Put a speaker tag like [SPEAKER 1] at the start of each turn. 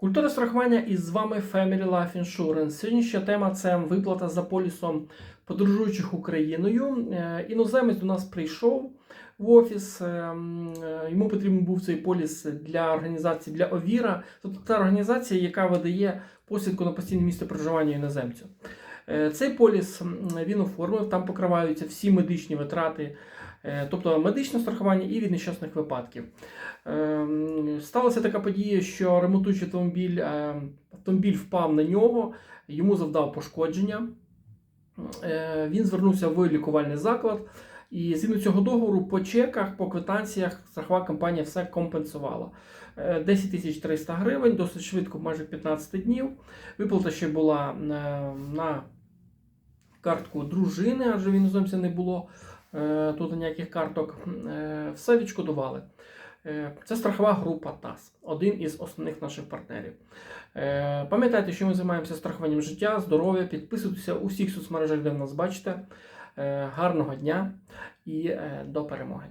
[SPEAKER 1] Культура страхування і з вами Family Life Insurance. Сьогоднішня тема це виплата за полісом подорожуючих Україною. Е, Іноземець до нас прийшов в офіс. е, м, е, Йому потрібен був цей поліс для організації для Овіра, тобто та організація, яка видає посвідку на постійне місце проживання іноземцю. Е, Цей поліс він оформив, там покриваються всі медичні витрати, е, тобто медичне страхування і від нещасних випадків. Ем, Сталася така подія, що ремонтуючий автомобіль, е, автомобіль впав на нього, йому завдав пошкодження. Е, Він звернувся в лікувальний заклад, і згідно цього договору по чеках, по квитанціях страхова компанія все компенсувала. Е, 10 тисяч 300 гривень, досить швидко, майже 15 днів. Виплата ще була е, на картку дружини, адже в іноземці не було е, тут ніяких карток. Е, Все відшкодували. Е, Це страхова група ТАС, один із основних наших партнерів. Пам'ятайте, що ми займаємося страхуванням життя, здоров'я. Підписуйтеся у всіх соцмережах, де ви нас бачите. Гарного дня і до перемоги!